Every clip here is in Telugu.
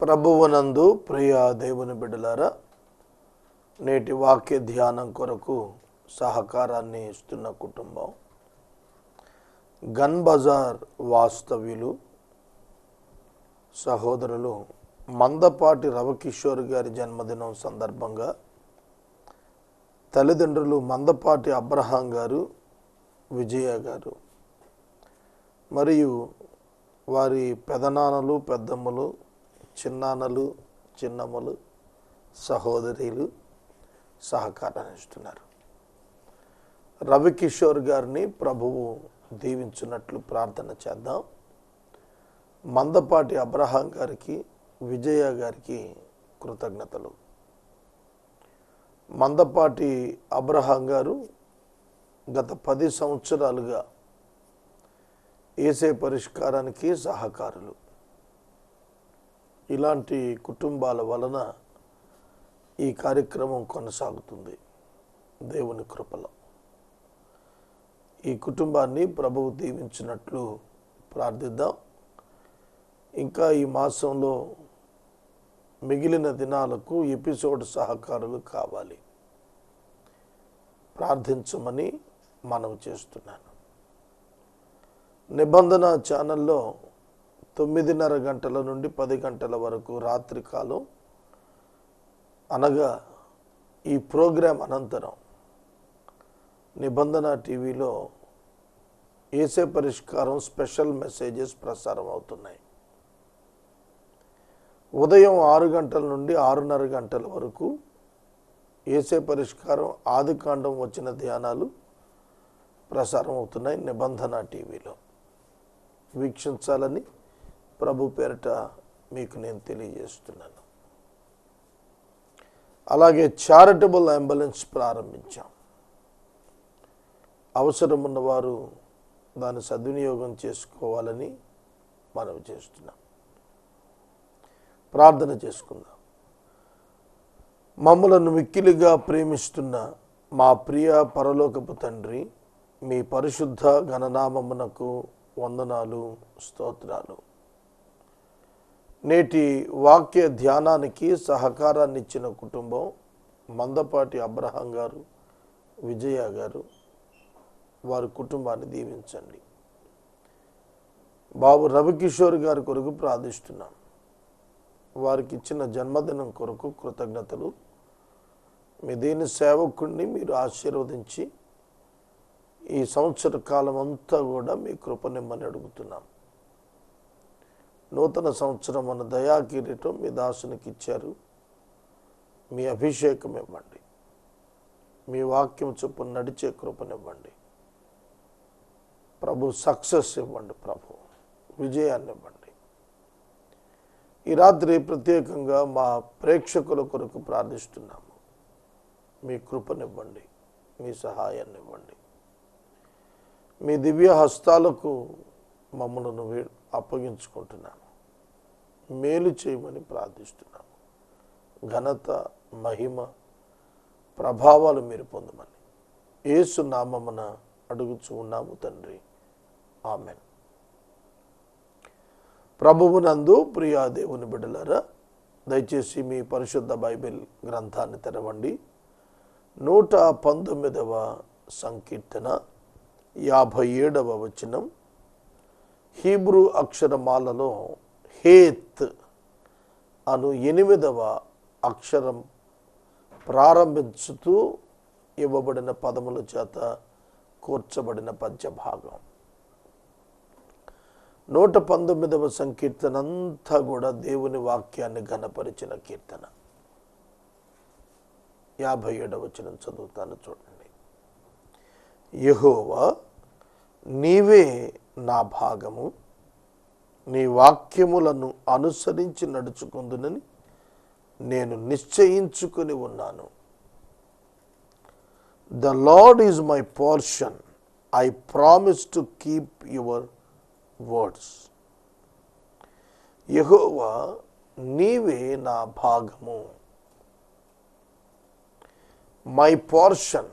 ప్రభువునందు ప్రియ దేవుని బిడ్డలారా నేటి వాక్య ధ్యానం కొరకు సహకారాన్ని ఇస్తున్న కుటుంబం గన్ బజార్ వాస్తవ్యులు సహోదరులు మందపాటి రవికిషోర్ గారి జన్మదినం సందర్భంగా తల్లిదండ్రులు మందపాటి అబ్రహాం గారు విజయ గారు మరియు వారి పెదనాన్నలు పెద్దమ్మలు చిన్నాన్నలు చిన్నమ్మలు సహోదరులు సహకారాన్ని ఇస్తున్నారు రవికిషోర్ గారిని ప్రభువు దీవించున్నట్లు ప్రార్థన చేద్దాం. మందపాటి అబ్రహాం గారికి విజయ గారికి కృతజ్ఞతలు. మందపాటి అబ్రహాం గారు గత పది సంవత్సరాలుగా ఏసే పరిష్కారానికి సహకారులు. ఇలాంటి కుటుంబాల వలన ఈ కార్యక్రమం కొనసాగుతుంది. దేవుని కృపలో. ఈ కుటుంబాన్ని ప్రభువు దీవించినట్లు ప్రార్థిద్దాం. ఇంకా ఈ మాసంలో మిగిలిన దినాలకు ఎపిసోడ్ సహకారులు కావాలి. ప్రార్థించమని మనవి చేస్తున్నాను. నిబంధన ఛానల్లో తొమ్మిదిన్నర గంటల నుండి పది గంటల వరకు రాత్రి కాలం. అనగా ఈ ప్రోగ్రాం అనంతరం నిబంధన టీవీలో ఏసే పరిష్కారం స్పెషల్ మెసేజెస్ ప్రసారం అవుతున్నాయి. ఉదయం ఆరు గంటల నుండి ఆరున్నర గంటల వరకు ఏసే పరిష్కారం ఆదికాండం వచ్చిన ధ్యానాలు ప్రసారం అవుతున్నాయి నిబంధన టీవీలో. వీక్షించాలని ప్రభు పేరట మీకు నేను తెలియజేస్తున్నాను. అలాగే చారిటబుల్ అంబులెన్స్ ప్రారంభించాం. అవసరం ఉన్నవారు దాన్ని సద్వినియోగం చేసుకోవాలని మనం చేస్తున్నాం. ప్రార్థన చేసుకుందాం. మమ్మలను మిక్కిలిగా ప్రేమిస్తున్న మా ప్రియ పరలోకపు తండ్రి మీ పరిశుద్ధ గణనామమునకు వందనాలు స్తోత్రాలు. నేటి వాక్య ధ్యానానికి సహకారాన్ని ఇచ్చిన కుటుంబం మందపాటి అబ్రహాం గారు విజయ గారు వారి కుటుంబాన్ని దీవించండి. బాబు రవికిషోర్ గారి కొరకు ప్రార్థిస్తున్నాం. వారికి ఇచ్చిన జన్మదినం కొరకు కృతజ్ఞతలు. మీ దీని సేవకుడిని మీరు ఆశీర్వదించి ఈ సంవత్సర కాలం అంతా కూడా మీ కృపనిమ్మని అడుగుతున్నాం. నూతన సంవత్సరం అన్న దయా కిరీటం మీ దాసునికి ఇచ్చారు. మీ అభిషేకం ఇవ్వండి మీ వాక్యం చొప్పున నడిచే కృపనివ్వండి. ప్రభు సక్సెస్ ఇవ్వండి ప్రభు. విజయాన్ని ఇవ్వండి ఈ రాత్రి ప్రత్యేకంగా మా ప్రేక్షకుల కొరకు ప్రార్థిస్తున్నాము. మీ కృపనివ్వండి. మీ సహాయాన్ని ఇవ్వండి మీ దివ్య హస్తాలకు మమ్మల్ని అప్పగించుకుంటున్నాను మేలు చేయమని ప్రార్థిస్తున్నాము. ఘనత మహిమ ప్రభావాలు మీరు పొందమని. ఏసు నామమున అడుగుచూ ఉన్నాము తండ్రి. ఆమెన్. ప్రభువునందు ప్రియా దేవుని బిడ్డలారా దయచేసి మీ పరిశుద్ధ బైబిల్ గ్రంథాన్ని తెరవండి. నూట పంతొమ్మిదవ సంకీర్తన యాభై ఏడవ వచనం. హీబ్రూ అక్షరమాలలో హేత్ అను ఎనిమిదవ అక్షరం ప్రారంభించుతూ ఇవ్వబడిన పదముల చేత కూర్చబడిన పద్యభాగం నూట పంతొమ్మిదవ సంకీర్తన అంతా కూడా దేవుని వాక్యాన్ని ఘనపరిచిన కీర్తన. యాభై ఏడవ వచనం చదువుతాను చూడండి. యహోవా నీవే నా భాగము. నీ వాక్యములను అనుసరించి నడుచుకుందునని నేను నిశ్చయించుకుని ఉన్నాను. The lord is my portion I promise to keep your words Jehovah నీవే నా భాగము. మై పోర్షన్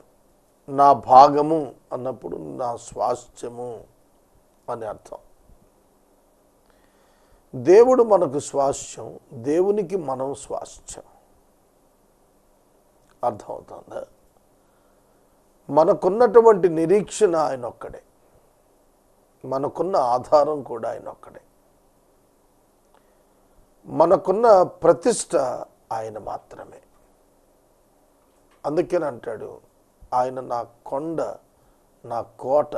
నా భాగము అన్నప్పుడు నా స్వాస్థ్యము అని అర్థం. దేవుడు మనకు స్వాస్థ్యం దేవునికి మనం స్వాస్థ్యం అర్థమవుతుందా? మనకున్నటువంటి నిరీక్షణ ఆయన ఒక్కడే మనకున్న ఆధారం కూడా ఆయన ఒక్కడే మనకున్న ప్రతిష్ట ఆయన మాత్రమే. అందుకని అంటాడు ఆయన నా కొండ నా కోట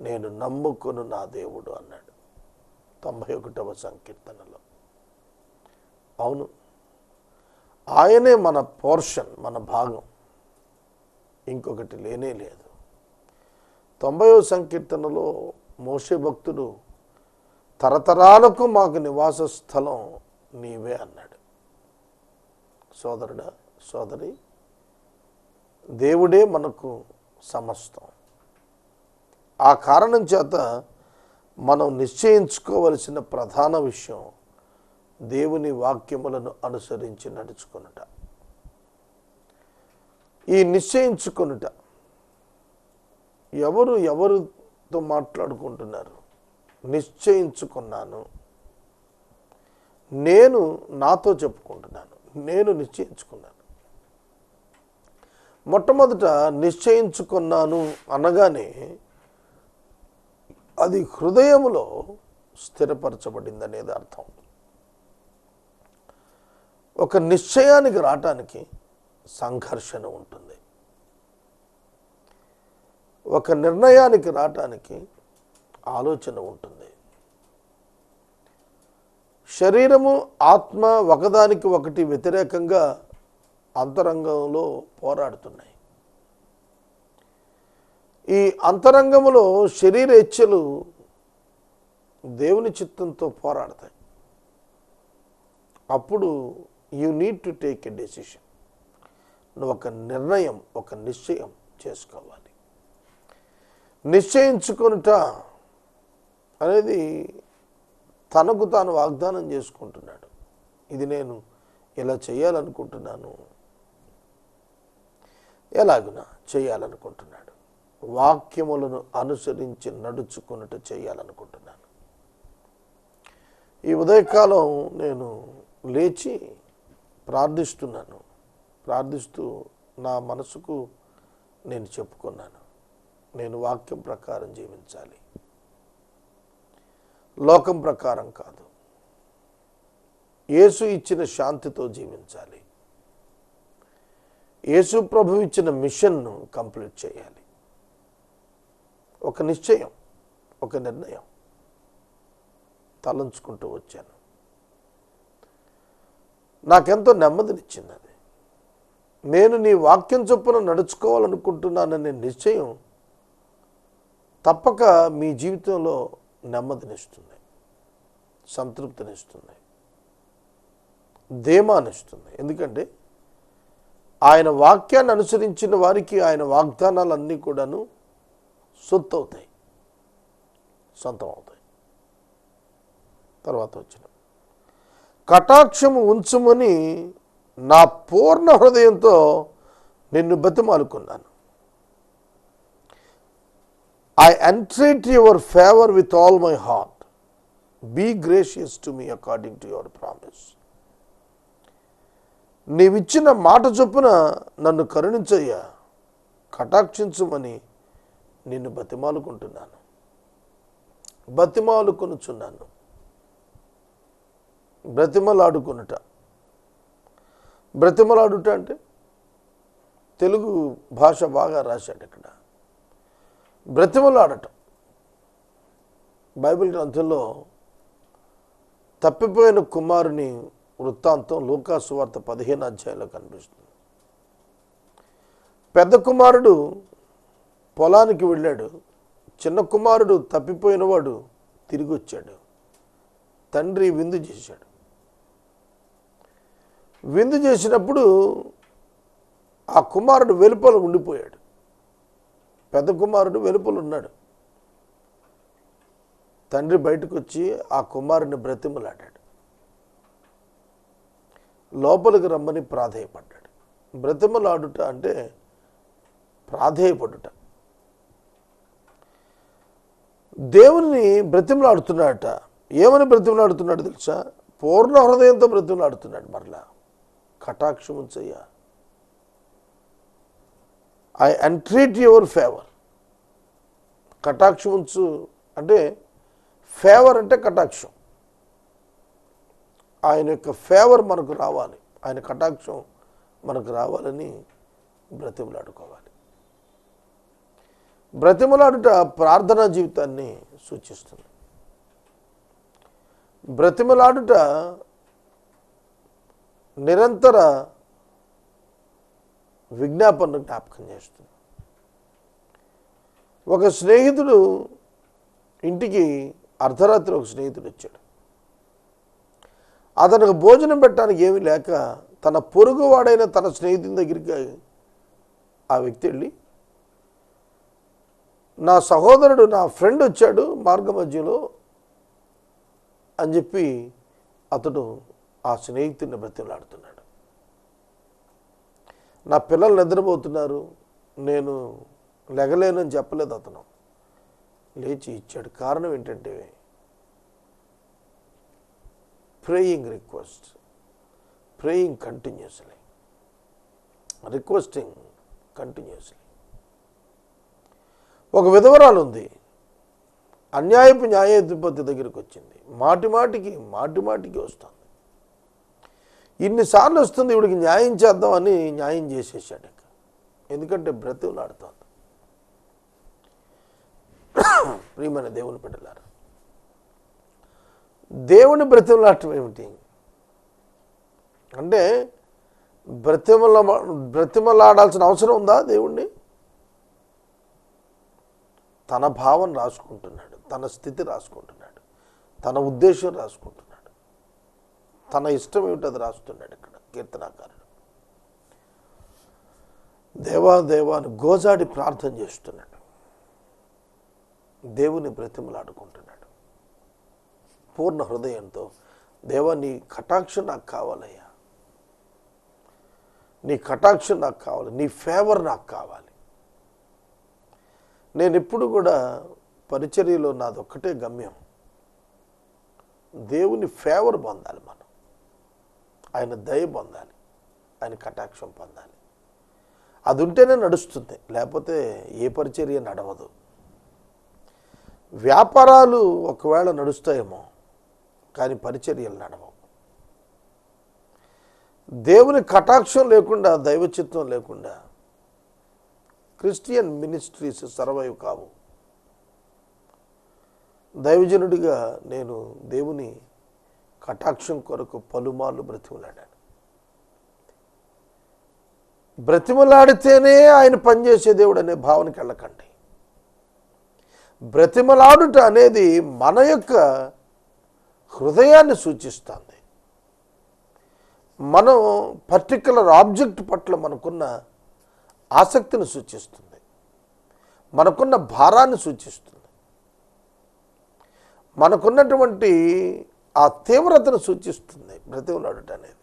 నేను నమ్ముకును నా దేవుడు అన్నాడు. తొంభై ఒకటవ సంకీర్తనలో. అవును. ఆయనే మన పోర్షన్ మన భాగం. ఇంకొకటి లేనే లేదు. తొంభైవ సంకీర్తనలో మోసే భక్తుడు తరతరాలకు మాకు నివాస స్థలం నీవే అన్నాడు. సోదరుడా సోదరి దేవుడే మనకు సమస్తం. ఆ కారణం చేత మనం నిశ్చయించుకోవలసిన ప్రధాన విషయం దేవుని వాక్యములను అనుసరించి నడుచుకొనుట. ఈ నిశ్చయించుకొనుట. ఎవరు ఎవరితో మాట్లాడుకుంటున్నారు? నిశ్చయించుకున్నాను. నేను నాతో చెప్పుకుంటున్నాను. నేను నిశ్చయించుకున్నాను. మొట్టమొదట నిశ్చయించుకున్నాను అనగానే అది హృదయములో స్థిరపరచబడింది అనేది అర్థం. ఒక నిశ్చయానికి రావటానికి సంఘర్షణ ఉంటుంది. ఒక నిర్ణయానికి రావటానికి ఆలోచన ఉంటుంది. శరీరము ఆత్మ ఒకదానికి ఒకటి వ్యతిరేకంగా అంతరంగంలో పోరాడుతున్నాయి. ఈ అంతరంగములో శరీర ఇచ్చలు దేవుని చిత్తంతో పోరాడతాయి. అప్పుడు you need to take a decision నువ్వు ఒక నిర్ణయం ఒక నిశ్చయం చేసుకోవాలి. నిశ్చయించుకొనుట అనేది తనకు తాను వాగ్దానం చేసుకుంటున్నాడు. ఇది నేను ఇలా చేయాలనుకుంటున్నాను. ఎలాగునా చేయాలనుకుంటున్నాడు. వాక్యములను అనుసరించి నడుచుకున్నట చేయాలనుకుంటున్నాను. ఈ ఉదయకాలం నేను లేచి ప్రార్థిస్తున్నాను. ప్రార్థిస్తూ నా మనసుకు నేను చెప్పుకున్నాను. నేను వాక్యం ప్రకారం జీవించాలి. లోకం ప్రకారం కాదు. యేసు ఇచ్చిన శాంతితో జీవించాలి. యేసు ప్రభు ఇచ్చిన మిషన్ను కంప్లీట్ చేయాలి. ఒక నిశ్చయం ఒక నిర్ణయం తలంచుకుంటూ వచ్చాను. నాకెంతో నెమ్మదినిచ్చింది అది నేను నీ వాక్యం చొప్పున నడుచుకోవాలనుకుంటున్నాననే నిశ్చయం తప్పక మీ జీవితంలో నెమ్మదినిస్తుంది సంతృప్తినిస్తుంది ధీమానిస్తుంది. ఎందుకంటే ఆయన వాక్యాన్ని అనుసరించిన వారికి ఆయన వాగ్దానాలన్నీ కూడాను సొత్తు అవుతాయి సొంతం అవుతాయి తర్వాత వచ్చిన కటాక్షము ఉంచుమని నా పూర్ణ హృదయంతో నిన్ను బతిమాలుకున్నాను. I entreat your favour with all my heart be gracious to me according to your promise నీవిచ్చిన మాట చొప్పున నన్ను కరుణించయ్యా. కటాక్షించుమని నిన్ను బతిమాలుకుంటున్నాను. బతిమాలుకొనుచున్నాను. బ్రతిమలాడుకునుట. బ్రతిమలాడుట అంటే తెలుగు భాష బాగా రాశాడు ఇక్కడ. బ్రతిమలాడటం. బైబిల్ గ్రంథంలో తప్పిపోయిన కుమారుని వృత్తాంతం లూకాసు వార్త పదిహేను అధ్యాయంలో కనిపిస్తుంది. పెద్ద కుమారుడు పొలానికి వెళ్ళాడు. చిన్న కుమారుడు తప్పిపోయినవాడు తిరిగి వచ్చాడు తండ్రి విందు చేశాడు. విందు చేసినప్పుడు ఆ కుమారుడు వెలుపల ఉండిపోయాడు. పెద్ద కుమారుడు వెలుపల ఉన్నాడు. తండ్రి బయటకు వచ్చి ఆ కుమారుని బ్రతిమలాడాడు. లోపలికి రమ్మని ప్రాధేయపడ్డాడు. బ్రతిమలాడుట అంటే ప్రాధేయపడుట. దేవుని బ్రతిమలాడుతున్నాడట. ఏమని బ్రతిమలాడుతున్నాడు తెలుసా? పూర్ణ హృదయంతో బ్రతిమలాడుతున్నాడు మరలా. కటాక్షము ఉంచయ్యా ఐ ఎంట్రీట్ యువర్ ఫేవర్ కటాక్షం ఉంచు అంటే ఫేవర్ అంటే కటాక్షం. ఆయన యొక్క ఫేవర్ మనకు రావాలి. ఆయన కటాక్షం మనకు రావాలని బ్రతిమలాడుకోవాలి. బ్రతిమలాడుట ప్రార్థనా జీవితాన్ని సూచిస్తుంది. బ్రతిమలాడుట నిరంతర విజ్ఞాపనను జ్ఞాపకం చేస్తుంది. ఒక స్నేహితుడు ఇంటికి అర్ధరాత్రి ఒక స్నేహితుడు వచ్చాడు. అతనికి భోజనం పెట్టడానికి ఏమీ లేక తన పొరుగువాడైన తన స్నేహితుని దగ్గరికి ఆ వ్యక్తి వెళ్ళి నా సహోదరుడు నా ఫ్రెండ్ వచ్చాడు మార్గ మధ్యలో అని చెప్పి అతడు ఆ స్నేహితుడిని బ్రతిలాడుతున్నాడు నా పిల్లలు నిద్రపోతున్నారు నేను లెగలేనని చెప్పలేదు అతను. లేచి ఇచ్చాడు. కారణం ఏంటంటే praying request praying continuously requesting continuously ఒక విధవరాలు ఉంది అన్యాయపు న్యాయాధిపతి దగ్గరికి వచ్చింది మాటి మాటికి మాటి మాటికి వస్తుంది. ఇన్నిసార్లు వస్తుంది ఇవిడికి న్యాయం చేద్దామని న్యాయం చేసేసాడు ఇక. ఎందుకంటే బ్రతువులాడుతోంది ప్రియమైన దేవుని బిడ్డలారా దేవుని బ్రతిమలాడటం ఏమిటి? అంటే బ్రతిమల బ్రతిమలాడాల్సిన అవసరం ఉందా దేవుణ్ణి? తన భావం రాసుకుంటున్నాడు తన స్థితి రాసుకుంటున్నాడు తన ఉద్దేశం రాసుకుంటున్నాడు తన ఇష్టం ఏమిటి అది రాస్తున్నాడు ఇక్కడ కీర్తనాకారుడు. దేవా దేవా అని గోజాడి ప్రార్థన చేస్తున్నాడు. దేవుని బ్రతిమలాడుకుంటున్నాడు. పూర్ణ హృదయంతో దేవా నీ కటాక్షం నాకు కావాలయ్యా. నీ కటాక్షం నాకు కావాలి నీ ఫేవర్ నాకు కావాలి. నేను ఎప్పుడు కూడా పరిచర్యలో నాదొక్కటే గమ్యం. దేవుని ఫేవర్ పొందాలి మనం. ఆయన దయ పొందాలి. ఆయన కటాక్షం పొందాలి. అది ఉంటేనే నడుస్తుంది. లేకపోతే ఏ పరిచర్య నడవదు. వ్యాపారాలు ఒకవేళ నడుస్తాయేమో కానీ పరిచర్యలు నడవవు. దేవుని కటాక్షం లేకుండా దైవచిత్వం లేకుండా క్రిస్టియన్ మినిస్ట్రీస్ సర్వైవ్ కావు. దైవజనుడిగా నేను దేవుని కటాక్షం కొరకు పలుమార్లు బ్రతిమలాడాను. బ్రతిమలాడితేనే ఆయన పనిచేసే దేవుడు అనే భావనకి వెళ్ళకండి. బ్రతిమలాడుట అనేది మన యొక్క హృదయాన్ని సూచిస్తుంది. మనం పర్టికులర్ ఆబ్జెక్ట్ పట్ల మనకున్న ఆసక్తిని సూచిస్తుంది. మనకున్న భారాన్ని సూచిస్తుంది. మనకున్నటువంటి ఆ తీవ్రతను సూచిస్తుంది బ్రతిమలాడుట అనేది.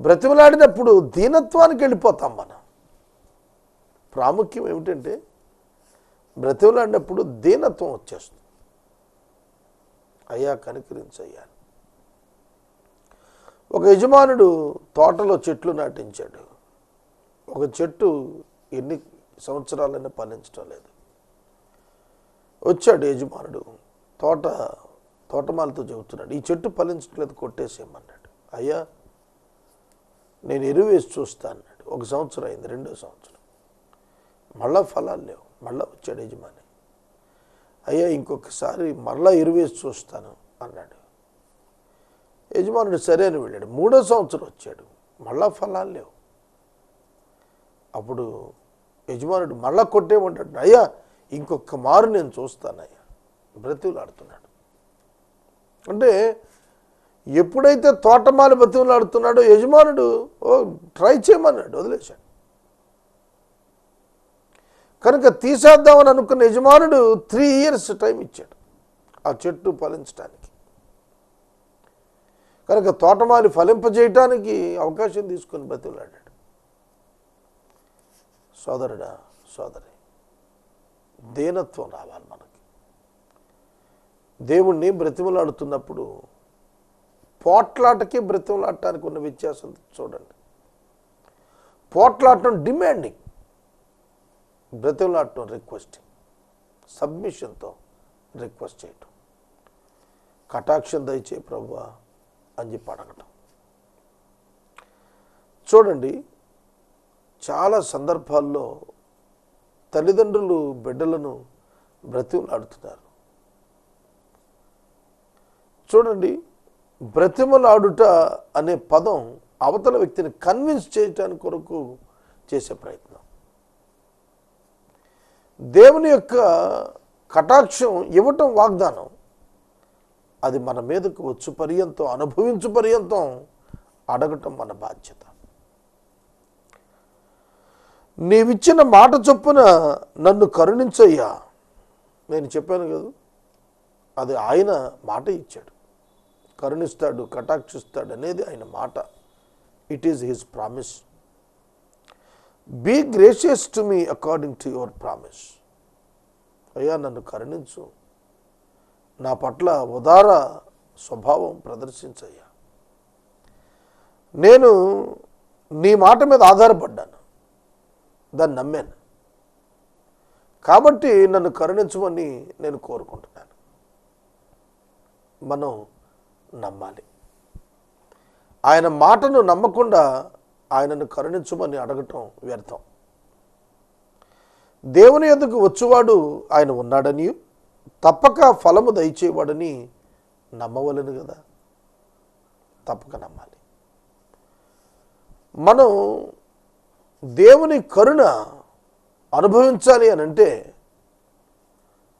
బ్రతిమలాడినప్పుడు దీనత్వానికి వెళ్ళిపోతాం మనం. ప్రాముఖ్యం ఏమిటంటే బ్రతిమలాడినప్పుడు దీనత్వం వచ్చేస్తుంది. అయ్యా కనికరించయ్యా ఒక యజమానుడు తోటలో చెట్లు నాటించాడు. ఒక చెట్టు ఎన్ని సంవత్సరాలైనా ఫలించడం లేదు. వచ్చాడు యజమానుడు తోట తోటమాలతో చెబుతున్నాడు ఈ చెట్టు ఫలించట్లేదు కొట్టేసేయమన్నాడు. అయ్యా నేను ఎరువు వేసి చూస్తా అన్నాడు. ఒక సంవత్సరం అయింది రెండో సంవత్సరం. మళ్ళా ఫలాలు లేవు. మళ్ళా వచ్చాడు యజమాని. అయ్యా ఇంకొకసారి మళ్ళా ఎరువు వేసి చూస్తాను అన్నాడు. యజమానుడు సరే అని వెళ్ళాడు. మూడో సంవత్సరం వచ్చాడు. మళ్ళా ఫలాలు లేవు. అప్పుడు యజమానుడు మళ్ళా కొట్టేమంటాడు అయ్యా ఇంకొక మారు నేను చూస్తానయ్యా. బ్రతివులాడుతున్నాడు అంటే ఎప్పుడైతే తోటమాలి బ్రతివులాడుతున్నాడో యజమానుడు ఓ ట్రై చేయమన్నాడు వదిలేశాడు. కనుక తీసేద్దామని అనుకున్న యజమానుడు త్రీ ఇయర్స్ టైం ఇచ్చాడు ఆ చెట్టు ఫలించడానికి కనుక తోటమాలి ఫలింపజేయటానికి అవకాశం తీసుకొని బతిమలాడాడు సోదరుడా సోదరి దీనత్వం రావాలి మనకి. దేవుణ్ణి బ్రతిమలాడుతున్నప్పుడు పోట్లాటకి బ్రతిమలాడటానికి ఉన్న వ్యత్యాసం చూడండి. పోట్లాడటం డిమాండింగ్ బ్రతిమలాడటం రిక్వెస్టింగ్ సబ్మిషన్తో రిక్వెస్ట్ చేయటం. కటాక్షం దయచే ప్రభు అని చెప్పి అడగటం. చూడండి చాలా సందర్భాల్లో తల్లిదండ్రులు బిడ్డలను బ్రతిమలాడుతున్నారు. చూడండి బ్రతిమలాడుట అనే పదం అవతల వ్యక్తిని కన్విన్స్ చేయటానికి కొరకు చేసే ప్రయత్నం. దేవుని యొక్క కటాక్షం ఇవ్వటం వాగ్దానం. అది మన మీదకు వచ్చు పర్యంతం అనుభవించు పర్యంతం అడగటం మన బాధ్యత. నీవిచ్చిన మాట చొప్పున నన్ను కరుణించయ్యా. నేను చెప్పాను కదా అది ఆయన మాట ఇచ్చాడు. కరుణిస్తాడు కటాక్షిస్తాడు అనేది ఆయన మాట. It is his promise be gracious to me according to your promise అయ్యా నన్ను కరుణించు. నా పట్ల ఉదార స్వభావం ప్రదర్శించయ్యా. నేను నీ మాట మీద ఆధారపడ్డాను. దాన్ని నమ్మాను. కాబట్టి నన్ను కరుణించమని నేను కోరుకుంటున్నాను. మనం నమ్మాలి. ఆయన మాటను నమ్మకుండా ఆయనను కరుణించమని అడగటం వ్యర్థం. దేవుని ఎందుకు వచ్చేవాడు ఆయన ఉన్నాడని తప్పక ఫలము దయచేవాడని నమ్మవలను కదా. తప్పక నమ్మాలి. మనం దేవుని కరుణ అనుభవించాలి అని అంటే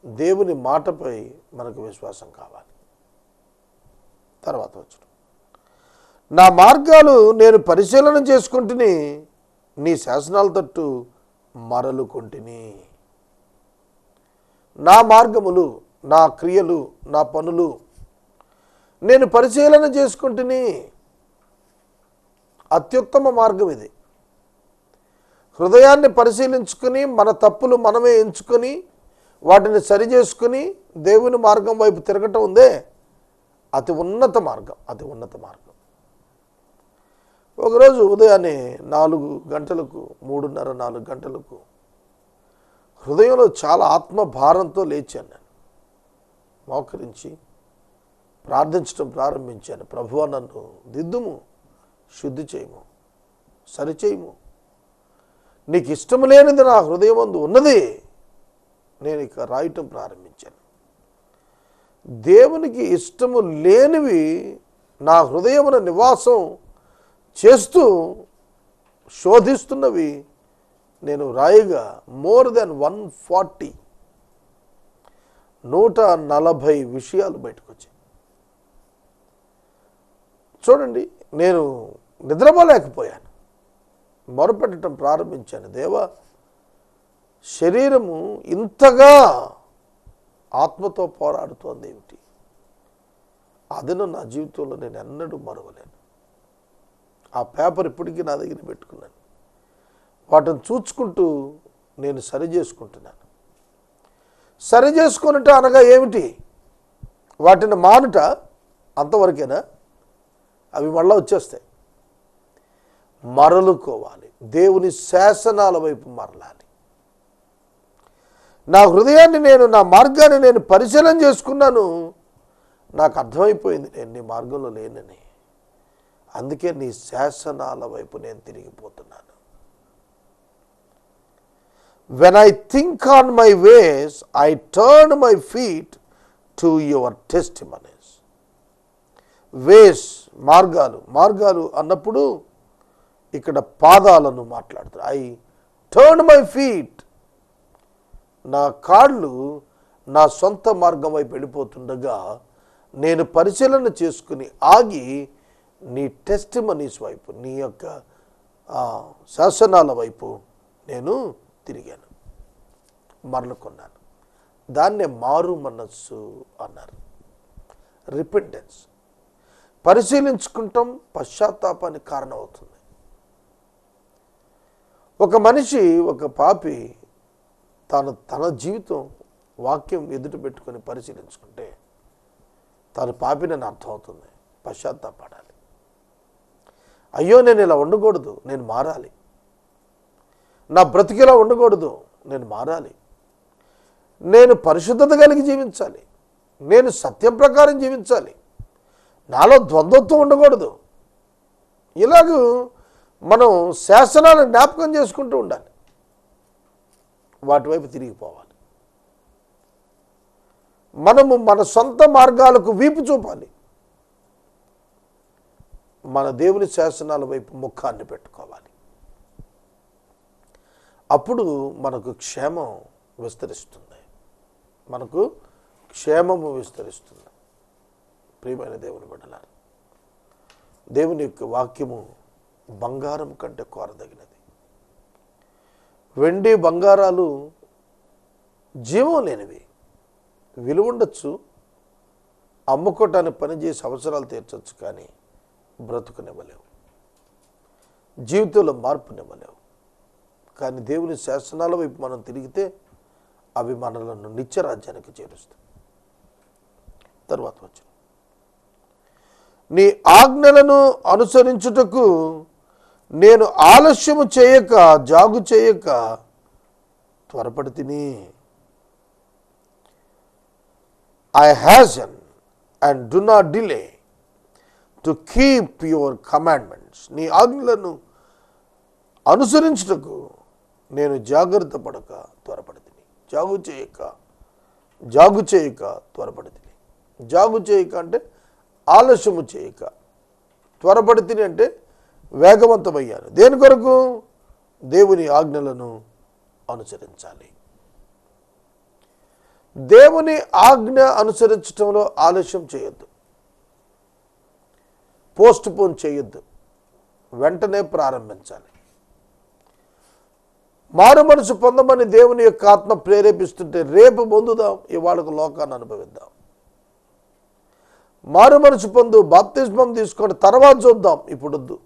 దేవుని మాటపై మనకు విశ్వాసం కావాలి. తర్వాత వచ్చిన నా మార్గాలు నేను పరిశీలన చేసుకుంటుని నీ శాసనాల తట్టు మరలుకొంటిని. నా మార్గములు నా క్రియలు నా పనులు నేను పరిశీలన చేసుకుంటుని అత్యుత్తమ మార్గం ఇది. హృదయాన్ని పరిశీలించుకుని మన తప్పులు మనమే ఎంచుకొని వాటిని సరిచేసుకుని దేవుని మార్గం వైపు తిరగటం ఉందే అతి ఉన్నత మార్గం అతి ఉన్నత మార్గం. ఒకరోజు ఉదయాన్నే నాలుగు గంటలకు మూడున్నర నాలుగు గంటలకు హృదయంలో చాలా ఆత్మ భారంతో లేచాను నేను. మోకరించి ప్రార్థించడం ప్రారంభించాను. ప్రభువ నన్ను దిద్దుము శుద్ధి చేయము సరిచేయము. నీకు ఇష్టం లేనిది నా హృదయమందు ఉన్నది నేను ఇక రాయటం ప్రారంభించాను. దేవునికి ఇష్టము లేనివి నా హృదయమున నివాసం చేస్తూ శోధిస్తున్నవి నేను రాయగా మోర్ దెన్ వన్ ఫార్టీ నూట నలభై విషయాలు బయటకు వచ్చాయి చూడండి నేను నిద్రపోలేకపోయాను. మొరపెట్టడం ప్రారంభించాను. దేవా శరీరము ఇంతగా ఆత్మతో పోరాడుతోంది ఏమిటి? అదను నా జీవితంలో నేను ఎన్నడూ మరవలేను. ఆ పేపర్ ఇప్పటికీ నా దగ్గర పెట్టుకున్నాను. వాటిని చూచుకుంటూ నేను సరి చేసుకుంటున్నాను. సరి చేసుకున్నట్టు అనగా ఏమిటి? వాటిని మానుట అంతవరకేనా? అవి మళ్ళీ వచ్చేస్తాయి. మరలుకోవాలి. దేవుని శాసనాల వైపు మరలాలి. నా హృదయాన్ని నేను నా మార్గాన్ని నేను పరిశీలన చేసుకున్నాను. నాకు అర్థమైపోయింది నేను నీ మార్గంలో లేనని. అందుకే నీ శాసనాల వైపు నేను తిరిగిపోతున్నాను. When I think on my ways I turn my feet to your testimonies ways మార్గాలు మార్గాలు అన్నప్పుడు ఇక్కడ పాదాలను మాట్లాడుతారు ఐ టర్న్ మై ఫీట్. నా కాళ్ళు నా సొంత మార్గం వైపు వెళ్ళిపోతుండగా నేను పరిశీలన చేసుకుని ఆగి నీ టెస్ట్ మనీస్ వైపు నీ యొక్క శాసనాల వైపు నేను తిరిగాను. మరలుకున్నాను దాన్నే మారు మనస్సు అన్నారు. రిపెంటెన్స్. పరిశీలించుకుంటాం పశ్చాత్తాపానికి కారణమవుతుంది. ఒక మనిషి ఒక పాపి తాను తన జీవితం వాక్యం ఎదుట పెట్టుకొని పరిశీలించుకుంటే తాను పాపినని అర్థమవుతుంది. పశ్చాత్తాపడాలి. అయ్యో నేను ఇలా ఉండకూడదు నేను మారాలి. నా బ్రతికిలా ఉండకూడదు నేను మారాలి. నేను పరిశుద్ధత కలిగి జీవించాలి. నేను సత్యం ప్రకారం జీవించాలి. నాలో ద్వంద్వత్వం ఉండకూడదు. ఇలాగూ మనం శాసనాలను జ్ఞాపకం చేసుకుంటూ ఉండాలి. వాటి వైపు తిరిగిపోవాలి మనము మన సొంత మార్గాలకు వీపు చూపాలి. మన దేవుని శాసనాల వైపు ముఖాన్ని పెట్టుకోవాలి. అప్పుడు మనకు క్షేమం విస్తరిస్తుంది. మనకు క్షేమము విస్తరిస్తుంది. ప్రియమైన దేవుని బిడ్డలారు దేవుని యొక్క వాక్యము బంగారం కంటే కోరదగినది. వెండి బంగారాలు జీవం లేనివి. విలువ ఉండొచ్చు అమ్ముకోవటానికి పనిచేసి అవసరాలు తీర్చవచ్చు కానీ బ్రతుకునివ్వలేవు. జీవితంలో మార్పునివ్వలేవు. కానీ దేవుని శాసనాల వైపు మనం తిరిగితే అవి మనలను నిత్యరాజ్యానికి చేరుస్తాయి. తర్వాత వచ్చిన నీ ఆజ్ఞలను అనుసరించుటకు నేను ఆలస్యము చేయక జాగు చేయక త్వరపడి తిని. I hasten and do not delay to keep your commandments నీ ఆజ్ఞలను అనుసరించుటకు నేను జాగ్రత్త పడక త్వరపడి తిని. జాగు చేయక జాగు చేయక త్వరపడి తిని. జాగు చేయక అంటే ఆలస్యము చేయక. త్వరపడి తిని అంటే వేగవంతమయ్యాను. దేని కొరకు? దేవుని ఆజ్ఞలను అనుసరించాలి. దేవుని ఆజ్ఞ అనుసరించడంలో ఆలస్యం చేయొద్దు. పోస్ట్ పోన్ చేయొద్దు. వెంటనే ప్రారంభించాలి. మారు మనసు పొందమని దేవుని యొక్క ఆత్మ ప్రేరేపిస్తుంటే రేపు పొందుదాం. ఇవాళకు లోకాన్ని అనుభవిద్దాం. మారు మనసు పొందు బాప్తిజం తీసుకొని తర్వాత చూద్దాం. ఇప్పుడు వద్దు.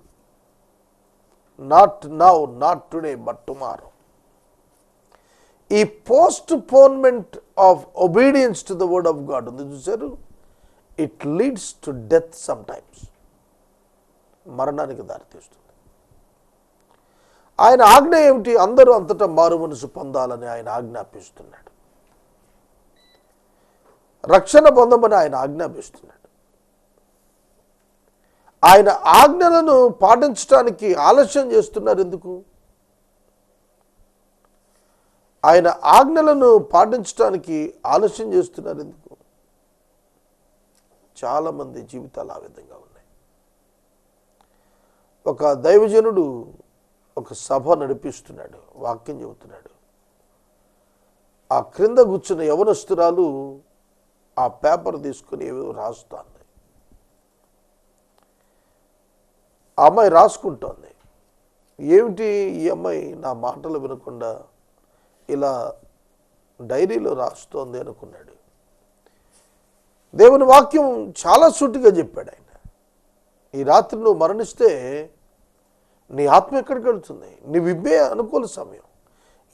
Not now not today but tomorrow ఈ postponement of obedience to the word of God ఉంది చూసారు it leads to death sometimes మరణానికి దారితీస్తుంది. ఆయన ఆజ్ఞ ఏమిటి? అందరూ అంతటా మారు మనసు పొందాలని ఆయన ఆజ్ఞాపిస్తున్నాడు. రక్షణ పొందమని ఆయన ఆజ్ఞాపిస్తున్నాడు. ఆయన ఆజ్ఞలను పాటించడానికి ఆలస్యం చేస్తున్నారు ఎందుకు? ఆయన ఆజ్ఞలను పాటించడానికి ఆలస్యం చేస్తున్నారు ఎందుకు? చాలామంది జీవితాలు ఆ విధంగా ఉన్నాయి. ఒక దైవజనుడు ఒక సభ నడిపిస్తున్నాడు వాక్యం చెబుతున్నాడు. ఆ క్రింద కూర్చున్న యవనస్తురాలు ఆ పేపర్ తీసుకుని ఏవో రాస్తాను ఆ అమ్మాయి రాసుకుంటోంది. ఏమిటి ఈ అమ్మాయి నా మాటలు వినకుండా ఇలా డైరీలో రాస్తోంది అనుకున్నాడు. దేవుని వాక్యం చాలా సూటిగా చెప్పాడు ఆయన. ఈ రాత్రి నువ్వు మరణిస్తే నీ ఆత్మ ఎక్కడికి వెళుతుంది? నీ విబ్బే అనుకూల సమయం.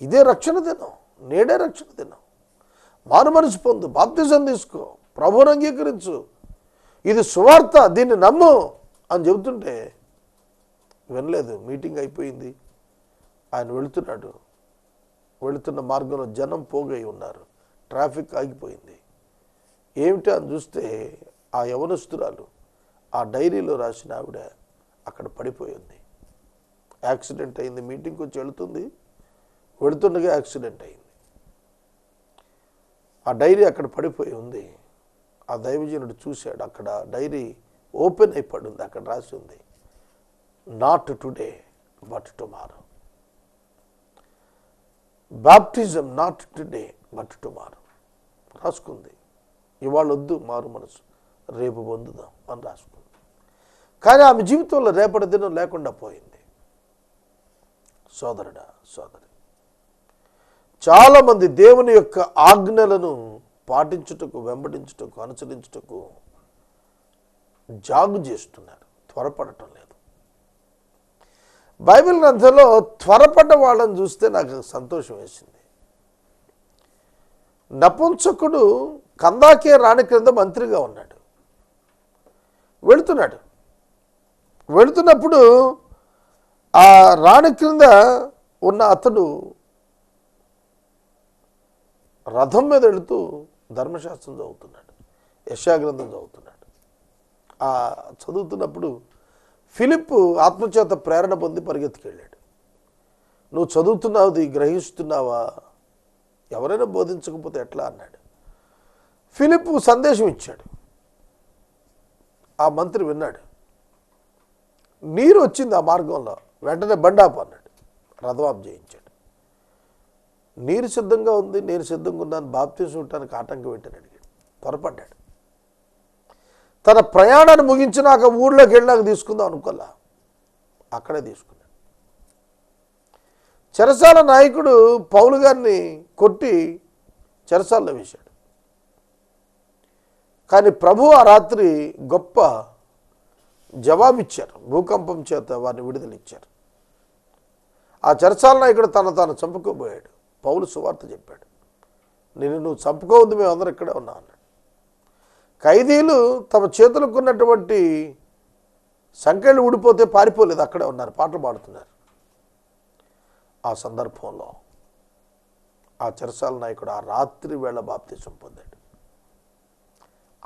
ఇదే రక్షణ దినం. నేడే రక్షణ దినం. మారు మనసు పొందు బాప్తిజం తీసుకో ప్రభువుని అంగీకరించు. ఇది సువార్త దీన్ని నమ్ము అని చెబుతుంటే వినలేదు మీటింగ్ అయిపోయింది. ఆయన వెళుతున్నాడు. వెళుతున్న మార్గంలో జనం పోగై ఉన్నారు. ట్రాఫిక్ ఆగిపోయింది. ఏమిటి అని చూస్తే ఆ యవనస్తురాలు ఆ డైరీలో రాసిన ఆవిడ అక్కడ పడిపోయింది. యాక్సిడెంట్ అయింది. మీటింగ్కి వచ్చి వెళుతుంది. వెళుతుండగా యాక్సిడెంట్ అయింది. ఆ డైరీ అక్కడ పడిపోయి ఉంది. ఆ దైవజనుడు చూశాడు. అక్కడ డైరీ ఓపెన్ అయిపడి ఉంది. అక్కడ రాసి ఉంది. Not today but tomorrow baptism not today but tomorrow రాసుకుంది. ఇవాళ వద్దు మారు మనసు. రేపు పొందుదాం అని రాసుకుంది. కానీ ఆమె జీవితంలో రేపటి దినం లేకుండా పోయింది. సోదరుడా సోదరి చాలామంది దేవుని యొక్క ఆజ్ఞలను పాటించుటకు వెంబడించుటకు అనుసరించుటకు జాగు చేస్తున్నారు. త్వరపడటం లేదు. బైబిల్ గ్రంథంలో త్వరపడ్డ వాళ్ళని చూస్తే నాకు సంతోషం వేసింది. నపుంసకుడు కందాకే రాణి క్రింద మంత్రిగా ఉన్నాడు. వెళుతున్నాడు. వెళుతున్నప్పుడు ఆ రాణి క్రింద ఉన్న అతడు రథం మీద వెళుతూ ధర్మశాస్త్రం చదువుతున్నాడు. యశాగ్రంథం చదువుతున్నాడు. ఆ చదువుతున్నప్పుడు ఫిలిప్ ఆత్మచేత ప్రేరణ పొంది పరిగెత్తుకెళ్ళాడు. నువ్వు చదువుతున్నావు గ్రహిస్తున్నావా? ఎవరైనా బోధించకపోతే ఎట్లా? అన్నాడు. ఫిలిప్ సందేశం ఇచ్చాడు. ఆ మంత్రి విన్నాడు. నీరు వచ్చింది ఆ మార్గంలో వెంటనే బండాపు అన్నాడు. రథవాప్ చేయించాడు నీరు సిద్ధంగా ఉంది నేను సిద్ధంగా ఉన్నాను బాప్తీసం ఉండటానికి ఆటంకం పెట్టాను అడిగాడు. త్వరపడ్డాడు. తన ప్రయాణాన్ని ముగించినాక ఊళ్ళోకి వెళ్ళాక తీసుకుందాం అనుకోలే. అక్కడే తీసుకున్నాడు. చెరసాల నాయకుడు పౌలు గారిని కొట్టి చెరసాలలో వేశాడు. కానీ ప్రభు ఆ రాత్రి గొప్ప జవాబిచ్చారు. భూకంపం చేత వారిని విడుదలిచ్చారు. ఆ చెరసాల నాయకుడు తన తాను చంపుకోబోయాడు. పౌలు సువార్త చెప్పాడు. నేను నువ్వు చంపుకోవద్దు మేము ఇక్కడే ఉన్నా అన్నాడు. ఖైదీలు తమ చేతులకు ఉన్నటువంటి సంఖ్యలు ఊడిపోతే పారిపోలేదు అక్కడే ఉన్నారు పాటలు పాడుతున్నారు. ఆ సందర్భంలో ఆ చెరసాల నాయకుడు ఆ రాత్రి వేళ బాప్తీసం పొందాడు.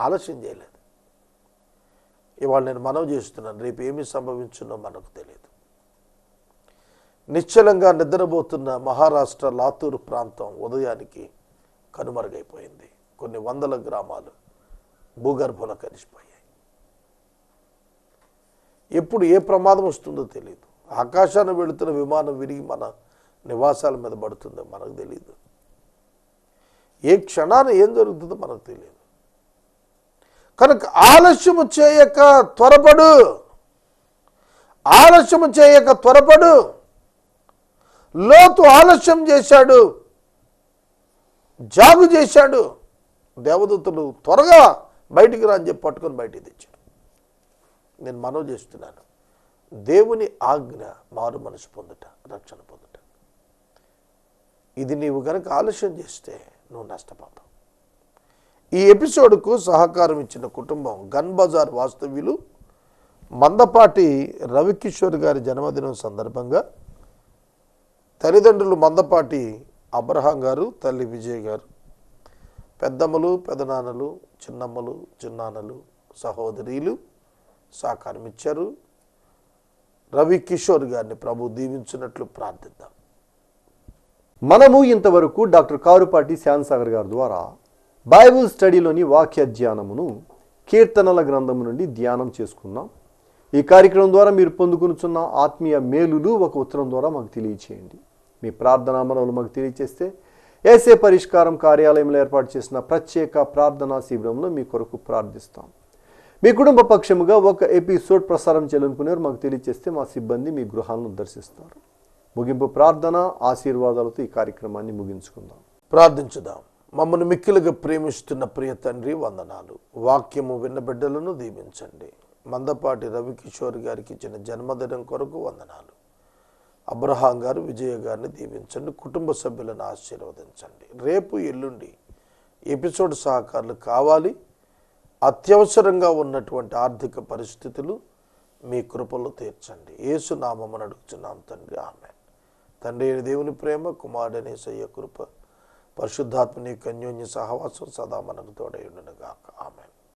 ఆలస్యం చేయలేదు. ఇవాళ నేను మనవి చేస్తున్నాను రేపు ఏమి సంభవించునో మనకు తెలియదు. నిశ్చలంగా నిద్రపోతున్న మహారాష్ట్ర లాతూరు ప్రాంతం ఉదయానికి కనుమరుగైపోయింది. కొన్ని వందల గ్రామాలు భూగర్భంలో కలిసిపోయాయి. ఎప్పుడు ఏ ప్రమాదం వస్తుందో తెలియదు ఆకాశాన్ని వెళుతున్న విమానం విరిగి మన నివాసాల మీద పడుతుందో మనకు తెలియదు ఏ క్షణాన ఏం జరుగుతుందో మనకు తెలియదు కనుక ఆలస్యము చేయక త్వరపడు. ఆలస్యము చేయక త్వరపడు. లోతు ఆలస్యం చేశాడు. జాగు చేశాడు. దేవదూతలు త్వరగా బయటికి రా అని చెప్పి పట్టుకొని బయటికి తెచ్చారు నేను మనవి చేస్తున్నాను. దేవుని ఆజ్ఞ మారు మనసు పొందుట రక్షణ పొందుట. ఇది నీవు కనుక ఆలస్యం చేస్తే నువ్వు నష్టపోతావు. ఈ ఎపిసోడ్కు సహకారం ఇచ్చిన కుటుంబం గన్ బజార్ వాస్తవ్యులు మందపాటి రవికిషోర్ గారి జన్మదినం సందర్భంగా తల్లిదండ్రులు మందపాటి అబ్రహాం గారు తల్లి విజయ్ గారు పెద్దమ్మలు పెదనాన్నలు చిన్నమ్మలు చిన్నాన్నలు సహోదరీలు సహకారం ఇచ్చారు రవి కిషోర్ గారిని ప్రభు దీవించినట్లు ప్రార్థిద్దాం. మనము ఇంతవరకు డాక్టర్ కారుపాటి శ్యాన్సాగర్ గారి ద్వారా బైబుల్ స్టడీలోని వాక్య ధ్యానమును కీర్తనల గ్రంథము నుండి ధ్యానం చేసుకున్నాం. ఈ కార్యక్రమం ద్వారా మీరు పొందుకునుచున్న ఆత్మీయ మేలులు ఒక ఉత్తరం ద్వారా మాకు తెలియచేయండి. మీ ప్రార్థనా మనవులు మాకు తెలియచేస్తే ఏసే పరిష్కారం కార్యాలయంలో ఏర్పాటు చేసిన ప్రత్యేక ప్రార్థనా శిబిరంలో మీ కొరకు ప్రార్థిస్తాం. మీ కుటుంబ పక్షముగా ఒక ఎపిసోడ్ ప్రసారం చేయాలనుకునేవారు మాకు తెలియచేస్తే మా సిబ్బంది మీ గృహాలను దర్శిస్తారు. ముగింపు ప్రార్థన ఆశీర్వాదాలతో ఈ కార్యక్రమాన్ని ముగించుకుందాం. ప్రార్థించుదాం. మమ్మల్ని మిక్కిలుగా ప్రేమిస్తున్న ప్రియ తండ్రి వందనాలు. వాక్యము విన్న బిడ్డలను దీవించండి. మందపాటి రవికిషోర్ గారికి ఇచ్చిన జన్మదినం కొరకు వందనాలు. అబ్రహాం గారు విజయ గారిని దీవించండి కుటుంబ సభ్యులను ఆశీర్వదించండి. రేపు ఎల్లుండి ఎపిసోడ్ సహకారులు కావాలి. అత్యవసరంగా ఉన్నటువంటి ఆర్థిక పరిస్థితులు మీ కృపలో తీర్చండి. ఏసు నామమును అడుగుతున్నాం తండ్రి. ఆమె తండ్రి అయిన దేవుని ప్రేమ కుమారుడనే సయ్య కృప పరిశుద్ధాత్మని కన్యోన్య సహవాసం సదా మనకు తోడై ఉండునుగాక. ఆమె